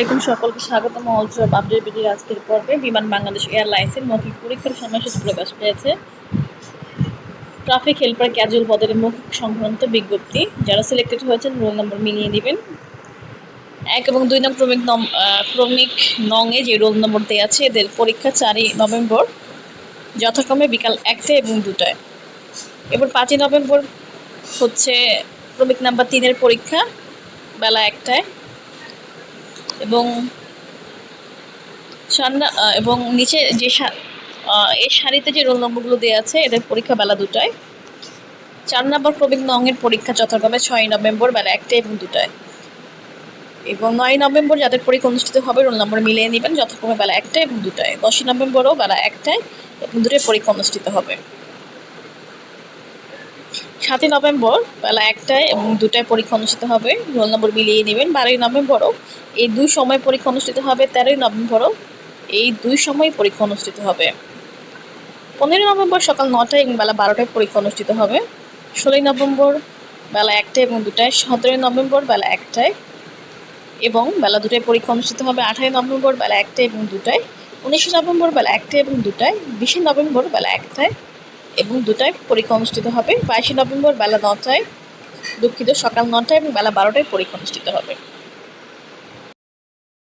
আলাইকুম সকলকে স্বাগতম। অলসব আপডেট বিডির আজকের পর্বে বিমান বাংলাদেশ এয়ারলাইন্সের মৌখিক পরীক্ষার সময়সূচি প্রকাশ পেয়েছে ট্রাফিক হেল্পার ক্যাজুয়াল পদের মৌখিক সংক্রান্ত বিজ্ঞপ্তি। যারা সিলেক্টেড হয়েছেন রোল নম্বর মিলিয়ে দিবেন। এক এবং দুই নং ক্রমিক নম ক্রমিক নংয়ে যে রোল নম্বর দেওয়া আছে, এদের পরীক্ষা চারই নভেম্বর, যথাক্রমে বিকাল একটায় এবং দুটায়। এবার পাঁচই নভেম্বর হচ্ছে ক্রমিক নাম্বার তিনের পরীক্ষা, বেলা একটায়। এবং আহ, এবং নিচে যে এর সারিতে যে রোল নম্বরগুলো দেওয়া আছে এদের পরীক্ষা বেলা দুটায়। চার নম্বর প্রবীণ নংয়ের পরীক্ষা যথাক্রমে ছয় নভেম্বর বেলা একটায় এবং দুটায়। এবং নয় নভেম্বর যাদের পরীক্ষা অনুষ্ঠিত হবে রোল নম্বর মিলিয়ে নেবেন যথাক্রমে বেলা একটায় এবং দুটায়। দশই নভেম্বরও বেলা একটায় এবং দুটোয় পরীক্ষা অনুষ্ঠিত হবে। সাতই নভেম্বর, বেলা একটায় এবং দুটায় পরীক্ষা অনুষ্ঠিত হবে। রোল নম্বর মিলিয়ে নেবেন, বারোই নভেম্বরও। এই দুই সময় পরীক্ষা অনুষ্ঠিত হবে তেরোই নভেম্বরও। এই দুই সময় পরীক্ষা অনুষ্ঠিত হবে। পনেরোই নভেম্বর সকাল নটায় এবং বেলা বারোটায় পরীক্ষা অনুষ্ঠিত হবে। ষোলোই নভেম্বর বেলা একটায় এবং দুটায়, সতেরোই নভেম্বর বেলা একটায় এবং বেলা দুটায় পরীক্ষা অনুষ্ঠিত হবে। আঠারোই নভেম্বর বেলা একটায় এবং দুটায়, উনিশে নভেম্বর বেলা একটায় এবং দুটায়, বিশে নভেম্বর বেলা একটায় এবং দুটায় পরীক্ষা অনুষ্ঠিত হবে। বাইশে নভেম্বর বেলা নটায় দুঃখিত, সকাল নটায় এবং বেলা বারোটায় পরীক্ষা অনুষ্ঠিত হবে।